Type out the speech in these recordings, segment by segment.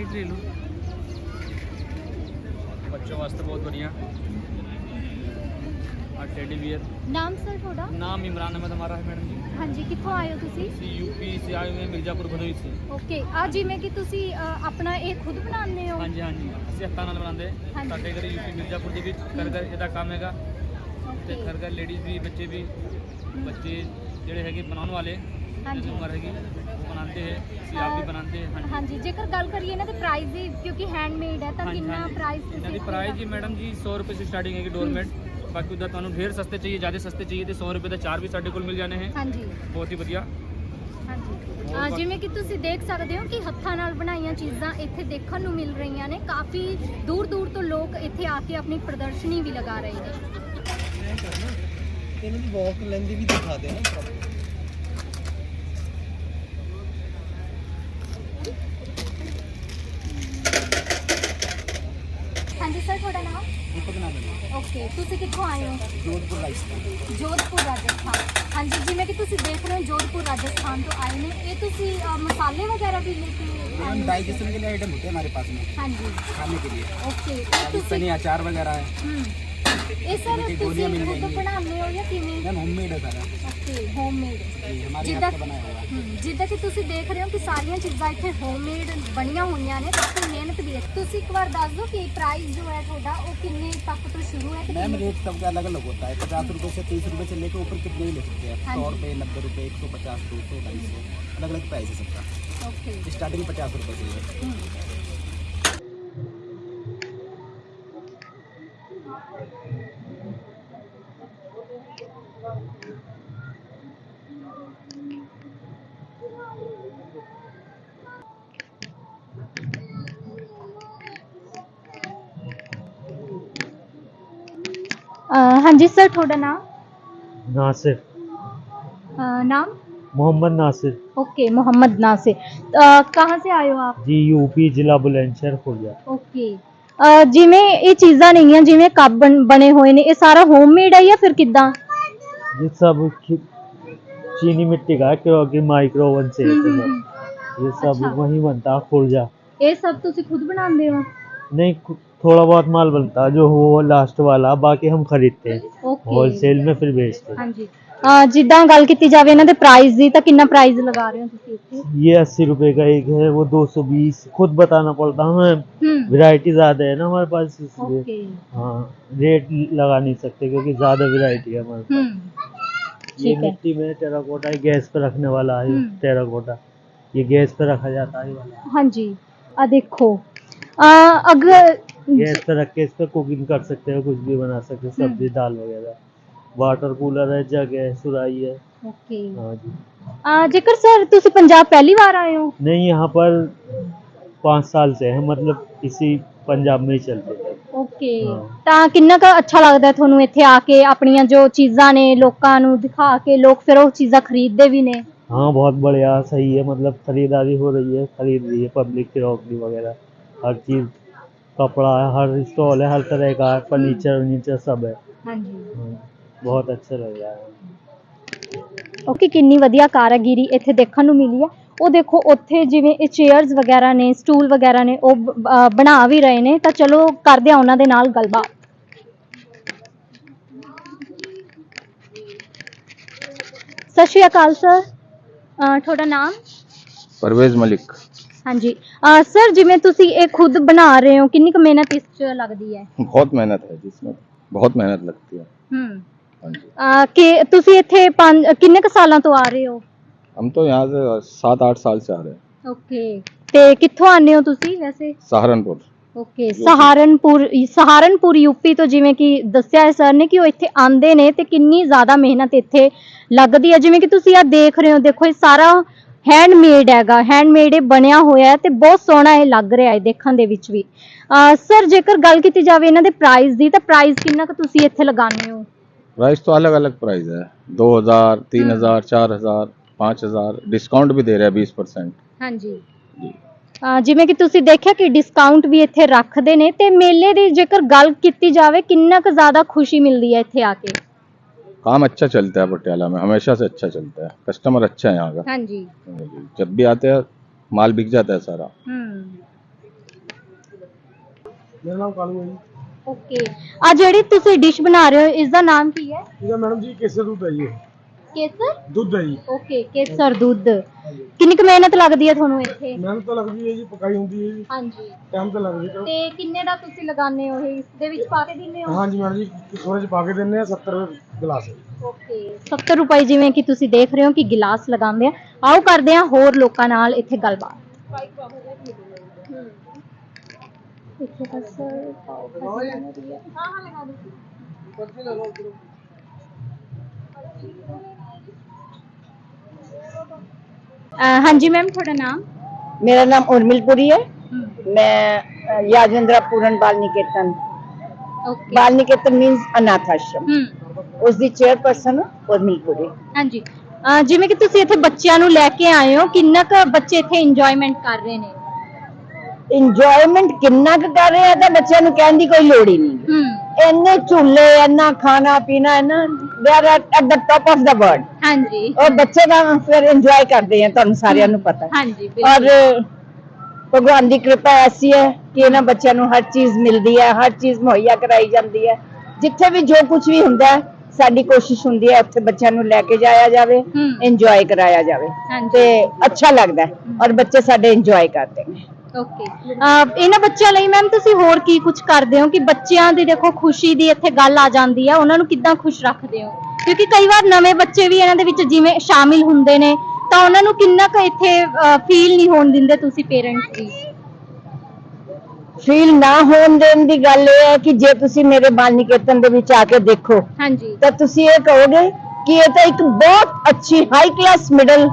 White ले लो बच्चों वास्ते बहुत बढ़िया और टेडी बियर ਨਾਮ ਸਰ ਤੁਹਾਡਾ नाम इमरान अहमद हमारा है मैडम जी ਹਾਂਜੀ ਕਿੱਥੋਂ ਆਏ ਹੋ ਤੁਸੀਂ ਅਸੀਂ यूपी से आए हुए हैं मिर्जापुर भदोई से ਓਕੇ ਆ ਜਿਵੇਂ ਕਿ ਤੁਸੀਂ ਅ, ਆਪਣਾ ਇਹ ਖੁਦ ਬਣਾਉਂਦੇ ਹੋ ਹਾਂਜੀ ਹਾਂਜੀ ਅਸੀਂ ਹੱਥਾਂ ਨਾਲ ਬਣਾਉਂਦੇ ਹਾਂਜੀ। ਸਾਡੇ ਘਰੇ ਯੂਪੀ ਮਿਰਜ਼ਾਪੁਰ ਦੇ ਵਿੱਚ ਘਰ ਘਰ ਇਹਦਾ ਕੰਮ ਹੈਗਾ ਤੇ ਘਰ ਘਰ ਲੇਡੀਜ਼ ਵੀ ਬੱਚੇ ਵੀ ਬੱਚੇ ਜਿਹੜੇ ਹੈਗੇ ਬਣਾਉਣ ਵਾਲੇ ਹਾਂਜੀ। ਉਮਰ ਹੈਗੀ ਉਹ ਬਣਾਉਂਦੇ ਹੈ ਅਸੀਂ ਆਪ ਵੀ ਬਣਾਉਂਦੇ ਹਾਂ ਹਾਂਜੀ। ਹਾਂਜੀ ਜੇਕਰ ਗੱਲ ਕਰੀਏ ਇਹਨਾਂ ਦੇ ਪ੍ਰਾਈਸ ਦੀ ਕਿਉਂਕਿ ਹੈਂਡਮੇਡ ਹੈ ਤਾਂ ਹਾਂਜੀ, ਕਿੰਨਾ ਹਾਂਜੀ। ਪ੍ਰਾਈਸ ਇਹਨਾਂ ਦੀ ਪ੍ਰਾਈਸ ਜੀ ਮੈਡਮ ਜੀ 100 ਰੁਪਏ ਸੇ ਸਟਾਰਟਿੰਗ ਹੈਗੀ ਡੋਰਮੈਟ ਬਾਕੀ ਉਧਰ ਤੁਹਾਨੂੰ ਢੇਰ ਸਸਤੇ ਚਾਹੀਏ ਜ਼ਿਆਦਾ ਸਸਤੇ ਚਾਹੀਏ ਤੇ 100 ਰੁਪਏ ਦਾ ਚਾਰ ਵੀ ਸਾਡੇ ਕੋਲ ਮਿਲ ਜਾਣੇ ਹੈ। ਹਾਂਜੀ। ਬਹੁਤ ਹੀ ਵਧੀਆ। ਹਾਂਜੀ। ਹੋਰ ਅ, ਬਾ- ਜਿਵੇਂ ਕਿ ਤੁਸੀਂ ਦੇਖ ਸਕਦੇ ਹੋ ਕਿ ਹੱਥਾਂ ਨਾਲ ਬਣਾਈਆਂ ਚੀਜ਼ਾਂ ਇੱਥੇ ਦੇਖਣ ਨੂੰ ਮਿਲ ਰਹੀਆਂ ਨੇ। ਕਾਫੀ ਦੂਰ ਦੂਰ ਤੋਂ ਲੋਕ ਇੱਥੇ ਆ ਕੇ ਆਪਣੀ ਪ੍ਰਦਰਸ਼ਨੀ ਵੀ ਲਗਾ ਰਹੇ ਨੇ। ਇਹਨਾਂ ਦੀ ਵਾਕ ਲੈਂਦੀ ਵੀ ਦਿਖਾ ਦੇ ਨਾ ਹਾਂਜੀ ਸਰ ਤੁਹਾਡਾ ਨਾਮ ਦੀਪਕ ਨਾਮ ਹੈ ਓਕੇ ਤੁਸੀਂ ਕਿੱਥੋਂ ਆਏ ਹੋ ਜੋਧਪੁਰ ਰਾਜਸਥਾਨ ਜੋਧਪੁਰ ਰਾਜਸਥਾਨ ਹਾਂਜੀ ਜਿਵੇਂ ਕਿ ਤੁਸੀਂ ਦੇਖ ਰਹੇ ਹੋ ਜੋਧਪੁਰ ਰਾਜਸਥਾਨ ਤੋਂ ਆਏ ਨੇ ਇਹ ਤੁਸੀਂ ਅ, मसाले वगैरह भी लेके आए हम हो? डाइजेशन के लिए आइटम होते हैं हमारे पास में हाँ जी खाने के लिए ਓਕੇ ਇਹ ਤੁਸੀਂ राजस्थानी अचार वगैरह है ਹਮ, ਇਹ ਸਰ इनकी ਤੁਸੀਂ गोलियां मिल ਖੁਦ जाएंगी। ਬਣਾਉਂਦੇ ਹੋ ਜਾਂ ਕਿਵੇਂ मैम होममेड है सारा ਓਕੇ ਹੋਮਮੇਡ जी हमारे जितना- हाथ का बनाया हुआ है ਹਮ, ਜਿੱਦਾਂ ਕਿ ਤੁਸੀਂ ਦੇਖ ਰਹੇ ਹੋ ਕਿ ਸਾਰੀਆਂ ਚੀਜ਼ਾਂ ਇੱਥੇ ਹੋਮਮੇਡ ਬਣੀਆਂ ਹੋਈਆਂ ਨੇ ਕਾਫੀ ਮਿਹਨਤ ਵੀ ਹੈ ਤੁਸੀਂ ਇੱਕ ਵਾਰ ਦੱਸ ਦਿਓ ਕਿ ਪ੍ਰਾਈਸ ਜੋ ਹੈ ਤੁਹਾਡਾ ਉਹ ਕਿੰਨੇ ਤੱਕ ਤੋਂ ਸ਼ੁਰੂ ਹੈ ਤੇ मैम ਕਿੰਨੇ रेट सबका अलग अलग होता है पचास रुपए से तीस रुपए से लेकर ऊपर कितने ही ले सकते हैं हाँ सौ जी। रुपए नब्बे रुपए एक सौ पचास दो सौ ढाई सौ अलग अलग प्राइस है सबका ਓਕੇ स्टार्टिंग पचास रुपए से है ਹਮ, ਹਾਂਜੀ ਸਰ ਤੁਹਾਡਾ ਨਾਮ नासिर नाम मोहम्मद नासिर ओके मोहम्मद नासिर कहाँ से आए हो आप जी यूपी ਜ਼ਿਲ੍ਹਾ ਬੁਲੰਦਸ਼ਹਰ ਖੁਰਦਾ ਓਕੇ ਅ, ਜਿਵੇਂ ਇਹ ਚੀਜ਼ਾਂ ਨੇਗੀਆਂ ਜਿਵੇਂ ਕੱਪ ਬਣ- ਬਣੇ ਹੋਏ ਨੇ ਇਹ ਸਾਰਾ ਹੋਮਮੇਡ ਹੈ ਜਾਂ ਫਿਰ ਕਿੱਦਾਂ ये सब खि- चीनी मिट्टी का है क्योंकि माइक्रो ओवन से है तो सब। ये सब अच्छा। वहीं बनता है खुर्जा ਇਹ ਸਭ ਤੁਸੀਂ ਖੁਦ ਬਣਾਉਂਦੇ ਹੋ नहीं खु- थोड़ा बहुत माल बनता है जो वो लास्ट वाला बाकी हम खरीदते हैं। होलसेल में फिर बेचते हैं। ਜਿੱਦਾਂ ਗੱਲ ਕੀਤੀ ਜਾਵੇ ਇਹਨਾਂ प्राइस की तो कि प्राइस लगा रहे ਰਹੇ ये अस्सी रुपए का एक है वो दो सौ बीस। खुद बताना पड़ता है हमें। हम्म। वैरायटी ज़्यादा है ना हमारे पास इसलिए। हाँ रेट लगा नहीं सकते क्योंकि ज़्यादा वैरायटी है हमारे पास। ये मिट्टी में टेराकोटा है गैस पे रखने वाला है हम्म। टेराकोटा ये गैस पे रखा जाता है हाँ जी। देखो। अगर गैस पे रख के इस पे कुकिंग कर सकते हैं कुछ भी बना सकते हैं सब्जी दाल वगैरह वाटर कूलर है जग है सुराही है ਓਕੇ हाँ जी ਅ, ਜੇਕਰ ਸਰ ਤੁਸੀਂ ਪੰਜਾਬ ਪਹਿਲੀ ਵਾਰ ਆਏ ਹੋ नहीं यहाँ पर पाँच साल से है मतलब इसी पंजाब में ही चलते थे ਓਕੇ ਹਾਂ। ਤਾਂ ਕਿੰਨਾ ਕੁ ਅੱਛਾ ਲੱਗਦਾ ਹੈ ਤੁਹਾਨੂੰ ਇੱਥੇ ਆ ਕੇ ਆਪਣੀਆਂ ਜੋ ਚੀਜ਼ਾਂ ਨੇ ਲੋਕਾਂ ਨੂੰ ਦਿਖਾ ਕੇ ਲੋਕ ਫਿਰ ਉਹ ਚੀਜ਼ਾਂ ਖਰੀਦਦੇ ਵੀ ਨੇ हाँ बहुत बढ़िया सही है मतलब खरीदारी हो रही है खरीद रही है पब्लिक क्रॉकरी वगैरह हर चीज़ कपड़ा है हर स्टॉल है हर तरह का है फर्नीचर वर्नीचर सब है ਹਾਂਜੀ हाँ, बहुत अच्छा लग रहा है ਓਕੇ ਕਿੰਨੀ ਵਧੀਆ ਕਾਰਾਗਿਰੀ ਇੱਥੇ ਦੇਖਣ ਨੂੰ ਮਿਲੀ ਹੈ ਉਹ ਦੇਖੋ ਉੱਥੇ ਜਿਵੇਂ ਇਹ ਚੇਅਰਸ ਵਗੈਰਾ ਨੇ ਸਟੂਲ ਵਗੈਰਾ ਨੇ ਉਹ ਬ- ਅ, ਬਣਾ ਵੀ ਰਹੇ ਨੇ ਤਾਂ ਚਲੋ ਕਰਦੇ ਆ ਉਹਨਾਂ ਦੇ ਨਾਲ ਗੱਲਬਾਤ ਸਤਿ ਸ਼੍ਰੀ ਅਕਾਲ ਸਰ ਤੁਹਾਡਾ ਨਾਮ परवेज मलिक ਹਾਂਜੀ ਸਰ ਜਿਵੇਂ ਤੁਸੀਂ ਇਹ ਖੁਦ ਬਣਾ ਰਹੇ ਹੋ ਕਿੰਨੀ ਕੁ ਮਿਹਨਤ ਇਸ 'ਚ ਲੱਗਦੀ ਹੈ बहुत मेहनत है जिसमें बहुत मेहनत लगती है ਹੂੰ हाँ जी ਅ, ਕਿ ਤੁਸੀਂ ਇੱਥੇ ਪੰਜ ਕਿੰਨੇ ਕੁ ਸਾਲਾਂ ਤੋਂ ਆ ਰਹੇ ਹੋ हम तो यहाँ से सात आठ साल से आ रहे हैं ਓਕੇ ਤੇ ਕਿੱਥੋਂ ਆਨੇ ਹੋ ਤੁਸੀਂ ਵੈਸੇ सहारनपुर ਓਕੇ ਸਹਾਰਨਪੁਰ ਸਹਾਰਨਪੁਰ ਯੂਪੀ ਤੋਂ ਜਿਵੇਂ ਕਿ ਦੱਸਿਆ ਹੈ ਸਰ ਨੇ ਕਿ ਉਹ ਇੱਥੇ ਆਂਦੇ ਨੇ ਤੇ ਕਿੰਨੀ ਜ਼ਿਆਦਾ ਮਿਹਨਤ ਇੱਥੇ ਲੱਗਦੀ ਹੈ ਜਿਵੇਂ ਕਿ ਤੁਸੀਂ ਆ ਦੇਖ ਰਹੇ ਹੋ ਦੇਖੋ ਇਹ ਸਾਰਾ ਹੈਂਡਮੇਡ ਹੈਗਾ ਹੈਂਡਮੇਡ ਇਹ ਬਣਿਆ ਹੋਇਆ ਹੈ ਤੇ ਬਹੁਤ ਸੋਹਣਾ ਇਹ ਲੱਗ ਰਿਹਾ ਹੈ ਦੇਖਣ ਦੇ ਵਿੱਚ ਵੀ ਸਰ ਜੇਕਰ ਗੱਲ ਕੀਤੀ ਜਾਵੇ ਇਹਨਾਂ ਦੇ ਪ੍ਰਾਈਸ ਦੀ ਤਾਂ ਪ੍ਰਾਈਸ ਕਿੰਨਾ ਕੁ ਤੁਸੀਂ ਇੱਥੇ ਲਗਾਉਂਦੇ ਹੋ प्राइस तो अलग अलग प्राइस है दो हजार तीन हजार चार हजार पाँच हजार डिस्काउंट भी दे रहे हैं बीस परसेंट ਹਾਂਜੀ जी ਅਹ ਜਿਵੇਂ ਕਿ ਤੁਸੀਂ ਦੇਖਿਆ ਕਿ ਡਿਸਕਾਊਂਟ ਵੀ ਇੱਥੇ ਰੱਖਦੇ ਨੇ ਤੇ ਮੇਲੇ ਦੀ ਜੇਕਰ ਗੱਲ ਕੀਤੀ ਜਾਵੇ ਕਿੰਨਾ ਕੁ ਜ਼ਿਆਦਾ ਖੁਸ਼ੀ ਮਿਲਦੀ ਹੈ ਇੱਥੇ ਆ ਕੇ काम अच्छा चलता है पटियाला में हमेशा से अच्छा चलता है कस्टमर अच्छा है यहाँ का ਹਾਂਜੀ जब भी आते हैं माल बिक जाता है सारा ਹੂੰ ਮੇਰਾ ਨਾਮ ਕਾਲੂ ਹੈ ਜੀ ਓਕੇ ਆ ਜਿਹੜੀ ਤੁਸੀਂ ਡਿਸ਼ ਬਣਾ ਰਹੇ ਹੋ ਇਸ ਦਾ ਨਾਮ ਕੀ ਹੈ ਇਹਦਾ ਮੈਡਮ ਜੀ ਕੇਸਰ ਦੁੱਧ ਹੈ ਜੀ ਇਹ। ਕੇਸਰ? ਦੁੱਧ ਹੈ ਜੀ। ਓਕੇ ਕੇਸਰ ਦੁੱਧ। ਕਿੰਨੀ ਕੁ ਮਿਹਨਤ ਲੱਗਦੀ ਹੈ ਤੁਹਾਨੂੰ ਇੱਥੇ? ਮਿਹਨਤ ਤਾਂ ਲੱਗਦੀ ਹੈ ਜੀ ਪਕਾਈ ਹੁੰਦੀ ਹੈ ਜੀ। ਹਾਂਜੀ। ਟਾਈਮ ਤਾਂ ਲੱਗਦੀ ਹੈ ਤੇ ਕਿੰਨੇ ਦਾ ਤੁਸੀਂ ਲਗਾਉਂਦੇ ਹੋ ਇਹ? ਇਸ ਦੇ ਵਿੱਚ ਪਾ ਕੇ ਦਿੰਦੇ ਹੋ? ਹਾਂਜੀ ਮੈਡਮ ਜੀ ਥੋੜੇ ਚ ਪਾ ਕੇ ਦਿੰਨੇ ਆ 70 ਗਲਾਸ। ਓਕੇ। 70 ਰੁਪਏ ਜਿਵੇਂ ਕਿ ਤੁਸੀਂ ਦੇਖ ਰਹੇ ਹੋ ਕਿ ਗਿਲਾਸ ਲਗਾਉਂਦੇ ਆ। ਆਓ ਕਰਦੇ ਆ ਹੋਰ ਲੋਕਾਂ ਨਾਲ ਇੱਥੇ ਗੱਲਬਾਤ। ਇੱਥੇ ਸਰ ਪਾਓ ਹੈ। ਹਾਂ ਹਾਂ ਲਗਾ ਦਿਓ। ਅਹ ਹਾਂਜੀ ਮੈਮ ਤੁਹਾਡਾ ਨਾਮ? ਮੇਰਾ ਨਾਮ ਉਰਮਿਲਪੁਰੀ ਹੈ। ਮੈਂ ਯਾਜਵਿੰਦਰਾ ਪੂਰਨ ਬਾਲ ਓਕੇ। ਬਾਲ ਮੀਨਸ ਅਨਾਥ ਉਸ ਦੀ ਚੇਅਰਪਰਸਨ ਉਰਮਿਲਪੁਰੀ ਹਾਂਜੀ। ਜਿਵੇਂ ਕਿ ਤੁਸੀਂ ਇੱਥੇ ਬੱਚਿਆਂ ਨੂੰ ਲੈ ਕੇ ਆਏ ਹੋ ਕਿੰਨਾ ਕੁ ਬੱਚੇ ਇੱਥੇ ਇੰਜੋਏਮੈਂਟ ਕਰ ਰਹੇ ਨੇ? ਇੰਜੋਏਮੈਂਟ ਕਿੰਨਾ ਕੁ ਕਰ ਰਹੇ ਆ ਤਾਂ ਬੱਚਿਆਂ ਨੂੰ ਕਹਿਣ ਦੀ ਕੋਈ ਲੋੜ ਹੀ ਨਹੀਂ। ਇੰਨੇ ਝੂਲੇ ਇੰਨਾ ਖਾਣਾ ਪੀਣਾ ਇੰਨਾ ਨਾ ਦੇ are at the top of the world ਹਾਂਜੀ। ਔਰ ਬੱਚੇ ਦਾ ਫਿਰ ਇੰਜੋਏ ਕਰਦੇ ਆ ਤੁਹਾਨੂੰ ਸਾਰਿਆਂ ਨੂੰ ਪਤਾ। ਹੈ ਹਾਂਜੀ ਔਰ ਬਿਲਕੁਲ ਭਗਵਾਨ ਦੀ ਕਿਰਪਾ ਐਸੀ ਹੈ ਕਿ ਇਹਨਾਂ ਬੱਚਿਆਂ ਨੂੰ ਹਰ ਚੀਜ਼ ਮਿਲਦੀ ਹੈ ਹਰ ਚੀਜ਼ ਮੁਹੱਈਆ ਕਰਾਈ ਜਾਂਦੀ ਹੈ। ਜਿੱਥੇ ਵੀ ਜੋ ਕੁਝ ਵੀ ਹੁੰਦਾ ਹੈ ਸਾਡੀ ਕੋਸ਼ਿਸ਼ ਹੁੰਦੀ ਹੈ ਉੱਥੇ ਬੱਚਿਆਂ ਨੂੰ ਲੈ ਕੇ ਜਾਇਆ ਜਾਵੇ। ਇੰਜੋਏ ਕਰਾਇਆ ਜਾਵੇ। ਹਾਂਜੀ। ਤੇ ਅੱਛਾ ਲੱਗਦਾ ਹੈ ਔਰ ਬੱਚੇ ਸਾਡੇ ਇੰਜੋਏ ਕਰਦੇ ਨੇ। ਓਕੇ ਇਹਨਾਂ ਬੱਚਿਆਂ ਲਈ ਮੈਮ ਤੁਸੀਂ ਹੋਰ ਕੀ ਕੁਝ ਕਰਦੇ ਹੋ ਕਿ ਬੱਚਿਆਂ ਦੀ ਦੇਖੋ ਖੁਸ਼ੀ ਦੀ ਇੱਥੇ ਗੱਲ ਆ ਜਾਂਦੀ ਹੈ ਉਹਨਾਂ ਨੂੰ ਕਿੱਦਾਂ ਖੁਸ਼ ਰੱਖਦੇ ਹੋ? ਕਿਉਂਕਿ ਕਈ ਵਾਰ ਨਵੇਂ ਬੱਚੇ ਵੀ ਇਹਨਾਂ ਦੇ ਵਿੱਚ ਜਿਵੇਂ ਸ਼ਾਮਿਲ ਹੁੰਦੇ ਨੇ ਤਾਂ ਉਹਨਾਂ ਨੂੰ ਕਿੰਨਾ ਕੁ ਇੱਥੇ ਫੀਲ ਨਹੀਂ ਹੋਣ ਦਿੰਦੇ ਤੁਸੀਂ ਪੇਰੈਂਟਸ ਵੀ ਫੀਲ ਨਾ ਹੋਣ ਦੇਣ ਦੀ ਗੱਲ ਇਹ ਹੈ ਕਿ ਜੇ ਤੁਸੀਂ ਮੇਰੇ ਬਾਲ ਨਿਕੇਤਨ ਦੇ ਵਿੱਚ ਆ ਕੇ ਦੇਖੋ ਹਾਂਜੀ। ਤਾਂ ਤੁਸੀਂ ਇਹ ਕਹੋਗੇ ਕਿ ਇਹ ਤਾਂ ਇੱਕ ਬਹੁਤ ਅੱਛੀ high class middle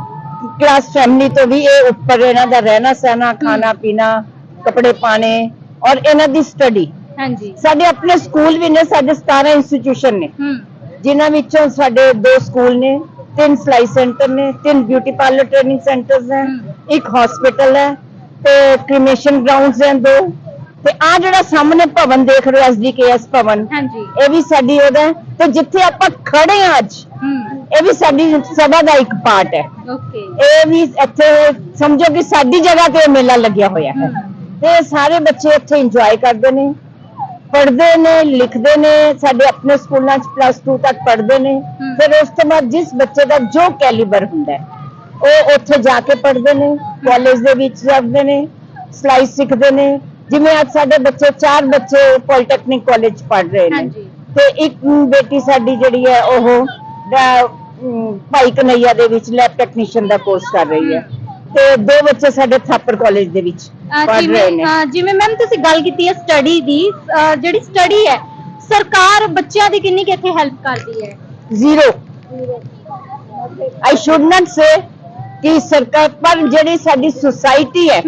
class family ਤੋਂ ਵੀ ਇਹ ਉੱਪਰ ਇਹਨਾਂ ਦਾ ਰਹਿਣਾ ਸਹਿਣਾ ਖਾਣਾ ਪੀਣਾ ਕੱਪੜੇ ਪਾਣੇ ਔਰ ਇਹਨਾਂ ਦੀ ਸਟੱਡੀ ਹਾਂਜੀ। ਸਾਡੇ ਆਪਣੇ ਸਕੂਲ ਵੀ ਨੇ ਸਾਡੇ 17 ਇੰਸਟੀਟਿਊਸ਼ਨ ਨੇ। ਹੂੰ। ਜਿਨ੍ਹਾਂ ਵਿੱਚੋਂ ਸਾਡੇ ਦੋ ਸਕੂਲ ਨੇ ਤਿੰਨ ਸਲਾਈ ਸੈਂਟਰ ਨੇ ਤਿੰਨ ਬਿਊਟੀ ਪਾਰਲਰ ਟ੍ਰੇਨਿੰਗ ਸੈਂਟਰਸ ਹਮ। ਇੱਕ ਹਸਪੀਟਲ ਹੈ ਤੇ ਕ੍ਰੀਮੇਸ਼ਨ ਗਰਾਊਂਡਸ ਹੈ ਦੋ। ਤੇ ਆ ਜਿਹੜਾ ਸਾਹਮਣੇ ਭਵਨ ਦੇਖ ਰਹੇ ਹੋ ਐਸਡੀਕੇਐਸ ਭਵਨ ਹਾਂਜੀ। ਇਹ ਵੀ ਸਾਡੀ ਉਹਦਾ। ਤੇ ਜਿੱਥੇ ਆਪਾਂ ਖੜੇ ਹਾਂ ਅੱਜ ਇਹ ਵੀ ਸਾਡੀ ਸਭਾ ਦਾ ਇੱਕ ਪਾਰਟ ਹੈ। ਓਕੇ ਇਹ ਵੀ ਇੱਥੇ ਸਮਝੋ ਕਿ ਸਾਡੀ ਜਗ੍ਹਾ ਤੇ ਇਹ ਮੇਲਾ ਲੱਗਿਆ ਹੋਇਆ ਹੈ। ਤੇ ਸਾਰੇ ਬੱਚੇ ਇੱਥੇ ਇੰਜੋਏ ਕਰਦੇ ਨੇ। ਪੜ੍ਹਦੇ ਨੇ ਲਿਖਦੇ ਨੇ ਸਾਡੇ ਆਪਣੇ ਸਕੂਲਾਂ 'ਚ ਪਲੱਸ 2 ਤੱਕ ਪੜ੍ਹਦੇ ਨੇ। ਫਿਰ ਉਸ ਤੋਂ ਬਾਅਦ ਜਿਸ ਬੱਚੇ ਦਾ ਜੋ ਕੈਲੀਬਰ ਹੁੰਦਾ ਹੈ ਉਹ ਉੱਥੇ ਜਾ ਕੇ ਪੜ੍ਹਦੇ ਨੇ ਕਾਲਜ ਦੇ ਵਿੱਚ ਜਾਂਦੇ ਨੇ ਸਲਾਈ ਸਿੱਖਦੇ ਨੇ। ਜਿਵੇਂ ਅੱਜ ਸਾਡੇ ਬੱਚੇ ਚਾਰ ਬੱਚੇ ਪੋਲੀਟੈਕਨਿਕ ਕਾਲਜ ਪੜ੍ਹ ਰਹੇ ਨੇ। ਤੇ ਇੱਕ ਬੇਟੀ ਸਾਡੀ ਜਿਹੜੀ ਹੈ ਉਹ ਭਾਈ ਕਨਈਆ ਦੇ ਵਿੱਚ ਲੈਬ ਟੈਕਨੀਸ਼ੀਅਨ ਦਾ ਕੋਰਸ ਕਰ ਰਹੀ ਹੈ। ਤੇ ਦੋ ਬੱਚੇ ਸਾਡੇ ਥਾਪਰ ਕਾਲਜ ਦੇ ਵਿੱਚ ਪੜ੍ਹ ਰਹੇ ਨੇ। ਜਿਵੇਂ ਮੈਮ ਤੁਸੀਂ ਗੱਲ ਕੀਤੀ ਹੈ ਸਟੱਡੀ ਦੀ ਜਿਹੜੀ ਸਟੱਡੀ ਹੈ ਸਰਕਾਰ ਬੱਚਿਆਂ ਦੀ ਕਿੰਨੀ ਕੁ ਇੱਥੇ ਹੈਲਪ ਕਰਦੀ ਹੈ? ਜ਼ੀਰੋ ਆਈ ਸ਼ੁਡ ਨਾਟ ਸੇ ਕਿ ਸਰਕਾਰ ਪਰ ਜਿਹੜੀ ਸਾਡੀ ਸੁਸਾਇਟੀ ਹੈ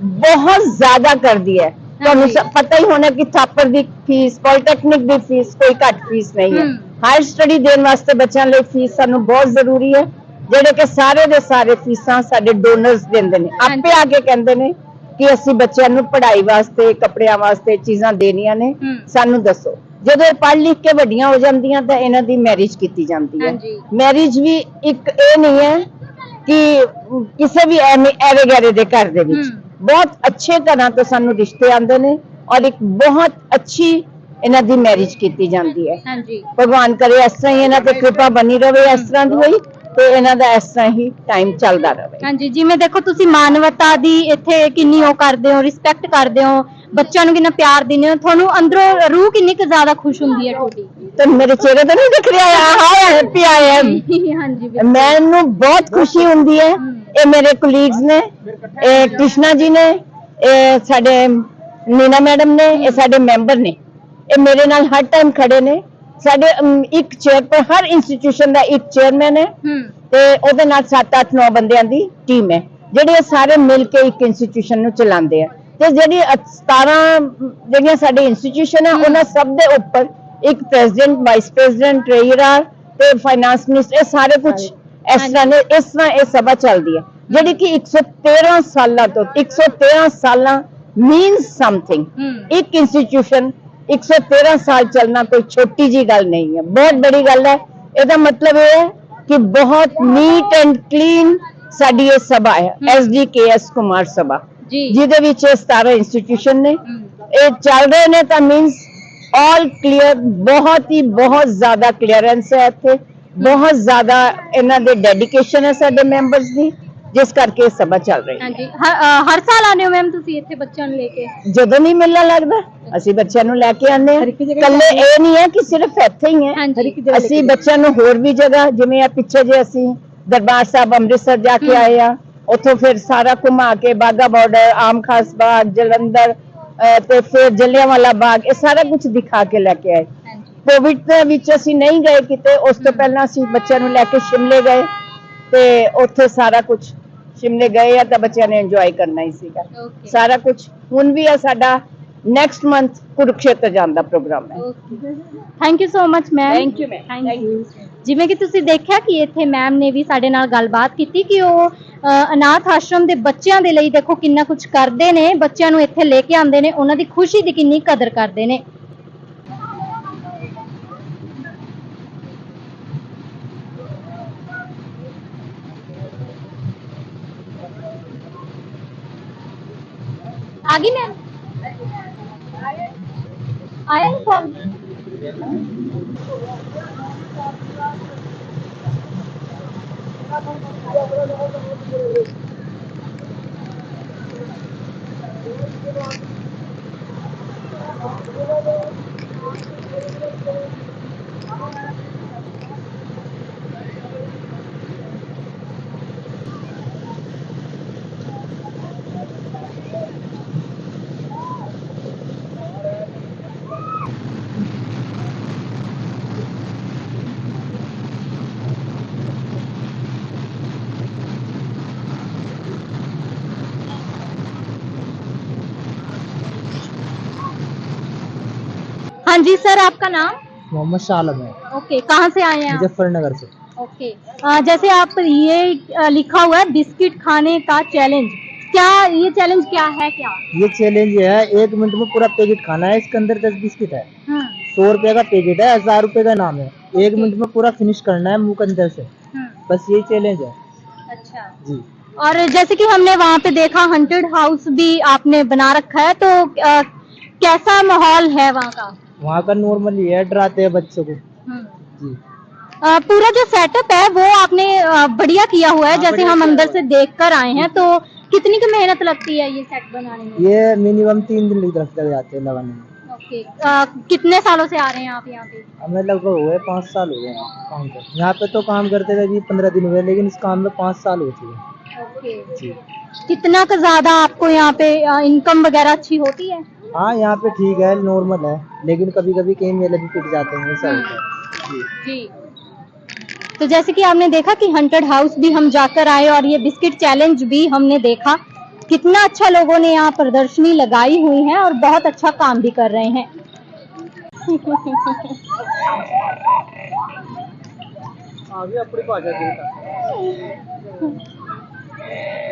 ਬਹੁਤ ਜ਼ਿਆਦਾ ਕਰਦੀ ਹੈ। ਤੁਹਾਨੂੰ ਪਤਾ ਹੀ ਹੋਣਾ ਕਿ ਥਾਪਰ ਦੀ ਫੀਸ ਪੋਲੀਟੈਕਨਿਕ ਦੀ ਫੀਸ ਕੋਈ ਘੱਟ ਫੀਸ ਨਹੀਂ ਹੈ। ਹਾਇਰ ਸਟੱਡੀ ਦੇਣ ਵਾਸਤੇ ਬੱਚਿਆਂ ਲਈ ਫੀਸ ਸਾਨੂੰ ਬਹੁਤ ਜ਼ਰੂਰੀ ਹੈ ਜਿਹੜੇ ਕਿ ਸਾਰੇ ਦੇ ਸਾਰੇ ਫੀਸਾਂ ਸਾਡੇ ਡੋਨਰਸ ਦਿੰਦੇ ਨੇ ਆਪੇ ਆ ਕੇ ਕਹਿੰਦੇ ਨੇ ਕਿ ਅਸੀਂ ਬੱਚਿਆਂ ਨੂੰ ਪੜ੍ਹਾਈ ਵਾਸਤੇ ਕੱਪੜਿਆਂ ਵਾਸਤੇ ਚੀਜ਼ਾਂ ਦੇਣੀਆਂ ਨੇ। ਸਾਨੂੰ ਦੱਸੋ ਜਦੋਂ ਇਹ ਪੜ੍ਹ ਲਿਖ ਕੇ ਵੱਡੀਆਂ ਹੋ ਜਾਂਦੀਆਂ ਤਾਂ ਇਹਨਾਂ ਦੀ ਮੈਰਿਜ ਕੀਤੀ ਜਾਂਦੀ ਹੈ। ਮੈਰਿਜ ਵੀ ਇੱਕ ਇਹ ਨਹੀਂ ਹੈ ਕਿ ਕਿਸੇ ਵੀ ਐਵੇਂ ਗੈਰੇ ਦੇ ਘਰ ਦੇ ਵਿੱਚ। ਬਹੁਤ ਅੱਛੇ ਘਰਾਂ ਤੋਂ ਸਾਨੂੰ ਰਿਸ਼ਤੇ ਆਉਂਦੇ ਨੇ ਔਰ ਇੱਕ ਬਹੁਤ ਅੱਛੀ ਇਹਨਾਂ ਦੀ ਮੈਰਿਜ ਕੀਤੀ ਜਾਂਦੀ ਹੈ। ਹਾਂਜੀ। ਭਗਵਾਨ ਕਰੇ ਇਸ ਤਰ੍ਹਾਂ ਹੀ ਇਹਨਾਂ ਤੇ ਕਿਰਪਾ ਬਣੀ ਰਵੇ ਇਸ ਤਰ੍ਹਾਂ ਦੀ ਹੋਈ ਤੇ ਇਹਨਾਂ ਦਾ ਇਸ ਤਰ੍ਹਾਂ ਹੀ ਟਾਈਮ ਚੱਲਦਾ ਰਵੇ। ਹਾਂਜੀ ਜਿਵੇਂ ਦੇਖੋ ਤੁਸੀਂ ਮਾਨਵਤਾ ਦੀ ਇੱਥੇ ਕਿੰਨੀ ਉਹ ਕਰਦੇ ਹੋ ਰਿਸਪੈਕਟ ਕਰਦੇ ਹੋ ਬੱਚਿਆਂ ਨੂੰ ਕਿੰਨਾ ਪਿਆਰ ਦਿੰਦੇ ਹੋ ਤੁਹਾਨੂੰ ਅੰਦਰੋਂ ਰੂਹ ਕਿੰਨੀ ਕੁ ਜ਼ਿਆਦਾ ਖੁਸ਼ ਹੁੰਦੀ ਹੈ ਤੁਹਾਡੀ। ਤੇ ਮੇਰੇ ਚਿਹਰੇ ਤੇ ਨਹੀਂ ਦਿਖ ਰਿਹਾ ਹਾਈ ਹੈਪੀ ਆਈ ਐਮ ਹਾਂਜੀ। ਮੈਨੂੰ ਬਹੁਤ ਖੁਸ਼ੀ ਹੁੰਦੀ ਹੈ। ਇਹ ਮੇਰੇ ਕੁਲੀਗਸ ਨੇ ਇਹ ਕ੍ਰਿਸ਼ਨਾ ਜੀ ਨੇ ਇਹ ਸਾਡੇ ਨੀਨਾ ਮੈਡਮ ਨੇ ਇਹ ਸਾਡੇ ਮੈਂਬਰ ਨੇ। ਇਹ ਮੇਰੇ ਨਾਲ ਹਰ ਟਾਈਮ ਖੜੇ ਨੇ। ਸਾਡੇ ਇੱਕ ਚੇਅਰ ਪਰ ਹਰ ਇੰਸਟੀਟਿਊਸ਼ਨ ਦਾ ਇੱਕ ਚੇਅਰਮੈਨ ਹੈ। ਹੂੰ। ਤੇ ਉਹਦੇ ਨਾਲ 7-8 9 ਬੰਦਿਆਂ ਦੀ ਟੀਮ ਹੈ। ਜਿਹੜੇ ਸਾਰੇ ਮਿਲ ਕੇ ਇੱਕ ਇੰਸਟੀਟਿਊਸ਼ਨ ਨੂੰ ਚਲਾਉਂਦੇ ਆ। ਤੇ ਜਿਹੜੀ ਅ- 17 ਜਿਹੜੀਆਂ ਸਾਡੇ ਇੰਸਟੀਟਿਊਸ਼ਨ ਆ ਉਹਨਾਂ ਸਭ ਦੇ ਉੱਪਰ ਇੱਕ ਪ੍ਰੈਜ਼ੀਡੈਂਟ ਵਾਈਸ ਪ੍ਰੈਜ਼ੀਡੈਂਟ ਟ੍ਰੇਜਰਰ ਤੇ ਫਾਈਨਾਂਸ ਮਿਨਿਸਟਰ ਇਹ ਸਾਰੇ ਕੁਝ ਇਸ ਤਰ੍ਹਾਂ ਨੇ ਇਸ ਤਰ੍ਹਾਂ ਇਹ ਸਭਾ ਚੱਲਦੀ ਹੈ। ਜਿਹੜੀ ਕਿ 113 ਸਾਲਾਂ ਤੋਂ 113 ਸਾਲਾਂ ਮੀਨਸ ਸਮਥਿੰਗ ਹੂੰ। ਇੱਕ ਇੰਸਟੀਟਿਊਸ਼ਨ 113 ਸਾਲ ਚੱਲਣਾ ਕੋਈ ਛੋਟੀ ਜੀ ਗੱਲ ਨਹੀਂ ਹੈ। ਬਹੁਤ ਬੜੀ ਗੱਲ ਹੈ। ਇਹਦਾ ਮਤਲਬ ਇਹ ਹੈ ਕਿ ਬਹੁਤ ਨੀਟ ਐਂਡ ਕਲੀਨ ਸਾਡੀ ਇਹ ਸਭਾ ਹੈ ਐਸਡੀਕੇਐਸ ਕੁਮਾਰ ਸਭਾ। ਜਿਹਦੇ ਵਿੱਚ ਇਹ 17 ਇੰਸਟੀਟਿਊਸ਼ਨ ਨੇ। ਇਹ ਚੱਲ ਰਹੇ ਨੇ ਤਾਂ ਮੀਨਸ ਆਲ ਕਲੀਅਰ ਬਹੁਤ ਹੀ ਬਹੁਤ ਜ਼ਿਆਦਾ ਕਲੀਅਰੈਂਸ ਹੈ ਇੱਥੇ। ਬਹੁਤ ਜ਼ਿਆਦਾ ਇਹਨਾਂ ਦੇ ਡੈਡੀਕੇਸ਼ਨ ਹੈ ਸਾਡੇ ਮੈਂਬਰਸ ਦੀ ਜਿਸ ਕਰਕੇ ਇਹ ਸਭਾ ਚੱਲ ਰਹੀ ਹੈ। ਹਾਂਜੀ। ਹਰ ਸਾਲ ਆਉਂਦੇ ਹੋ ਮੈਮ ਤੁਸੀਂ ਇੱਥੇ ਬੱਚਿਆਂ ਨੂੰ ਲੈ ਕੇ? ਜਦੋਂ ਨਹੀਂ ਮੇਲਾ ਲੱਗਦਾ। ਅਸੀਂ ਬੱਚਿਆਂ ਨੂੰ ਲੈ ਕੇ ਆਉਂਦੇ ਹਾਂ। ਇਕੱਲੇ ਇਹ ਨਹੀਂ ਹੈ ਕਿ ਸਿਰਫ ਇੱਥੇ ਹੀ ਹੈ। ਅਸੀਂ ਬੱਚਿਆਂ ਨੂੰ ਹੋਰ ਵੀ ਜਗ੍ਹਾ ਜਿਵੇਂ ਆ ਪਿੱਛੇ ਜੇ ਅਸੀਂ ਦਰਬਾਰ ਸਾਹਿਬ ਅੰਮ੍ਰਿਤਸਰ ਜਾ ਕੇ ਆਏ ਆ ਉੱਥੋਂ ਫਿਰ ਸਾਰਾ ਘੁਮਾ ਕੇ ਬਾਗਾ ਬਾਰਡਰ ਆਮ ਖਾਸ ਬਾਗ ਜਲੰਧਰ ਤੇ ਫਿਰ ਜਲਿਆਂਵਾਲਾ ਬਾਗ ਇਹ ਸਾਰਾ ਕੁਝ ਦਿਖਾ ਕੇ ਲੈ ਕੇ ਆਏ। ਕੋਵਿਡ ਦੇ ਵਿੱਚ ਅਸੀਂ ਨਹੀਂ ਗਏ ਕਿਤੇ ਉਸ ਤੋਂ ਪਹਿਲਾਂ ਅਸੀਂ ਬੱਚਿਆਂ ਨੂੰ ਲੈ ਕੇ ਸ਼ਿਮਲੇ ਗਏ ਤੇ ਉੱਥੇ ਸਾਰਾ ਕੁਝ ਸ਼ਿਮਲੇ ਗਏ ਆ ਤਾਂ ਬੱਚਿਆਂ ਨੇ ਇੰਜੋਏ ਕਰਨਾ ਹੀ ਸੀਗਾ। ਸਾਰਾ ਕੁਝ ਹੁਣ ਵੀ ਆ ਸਾਡਾ ਨੈਕਸਟ ਮੰਥ ਕੁਰੂਕਸ਼ੇਤਰ ਜਾਣ ਦਾ ਪ੍ਰੋਗਰਾਮ ਹੈ। Thank you so much ma'am Thank you, ma'am. Thank you ਜਿਵੇਂ ਕਿ ਤੁਸੀਂ ਦੇਖਿਆ ਕਿ ਇੱਥੇ ਮੈਮ ਨੇ ਵੀ ਸਾਡੇ ਨਾਲ ਗੱਲਬਾਤ ਕੀਤੀ ਕਿ ਉਹ ਅ, ਅਨਾਥ ਆਸ਼ਰਮ ਦੇ ਬੱਚਿਆਂ ਦੇ ਲਈ ਦੇਖੋ ਕਿੰਨਾ ਕੁਝ ਕਰਦੇ ਨੇ ਬੱਚਿਆਂ ਨੂੰ ਇੱਥੇ ਲੈ ਕੇ ਆਉਂਦੇ ਨੇ ਉਹਨਾਂ ਦੀ ਖੁਸ਼ੀ ਦੀ ਕਿੰਨੀ ਕਦਰ ਕਰਦੇ ਨੇ। आगे ਆਇਆ ਨਹੀਂ ਫੋਨ जी सर आपका नाम? मोहम्मद शालम है। ओके कहाँ से आए हैं मुजफ्फरनगर से। ओके अ, जैसे आप ये लिखा हुआ है बिस्किट खाने का चैलेंज। क्या ये चैलेंज क्या है क्या? ये चैलेंज है एक मिनट में पूरा पैकेट खाना है इसके अंदर दस बिस्किट है। हम्म, सौ रुपए का पैकेट है हज़ार रुपए का नाम है। एक मिनट में पूरा फिनिश करना है मुँह के अंदर से। हम्म, बस यही चैलेंज है। अच्छा। जी। और जैसे कि हमने वहाँ पे देखा हंटेड हाउस भी आपने बना रखा है तो अ, कैसा माहौल है वहाँ का? वहाँ का नॉर्मली है डराते हैं बच्चों को। हम्म। जी। अ, पूरा जो सेटअप है वो आपने बढ़िया किया हुआ है हाँ, जैसे हम अंदर से देख कर आए हैं तो कितनी की मेहनत लगती है ये सेट बनाने में? ये मिनिमम तीन दिन लग लग जाते हैं लगाने में। ओके अ, कितने सालों से आ रहे हैं आप यहाँ पे? हमें लगभग हुए पाँच साल हो गए काम कर। यहाँ पे तो काम करते हुए भी पंद्रह दिन हुए लेकिन इस काम में पाँच साल हो चुके हैं। कितना का ज़्यादा आपको यहाँ पे इनकम वगैरह अच्छी होती है? हाँ यहाँ पे ठीक है नॉर्मल है लेकिन कभी कभी कहीं मेले भी पिट जाते हैं ऐसा होता है। हाँ, तो जैसे कि आपने देखा कि हंटेड हाउस भी हम जाकर आए और ये बिस्किट चैलेंज भी हमने देखा कितना अच्छा लोगों ने यहाँ प्रदर्शनी लगाई हुई है और बहुत अच्छा काम भी कर रहे हैं।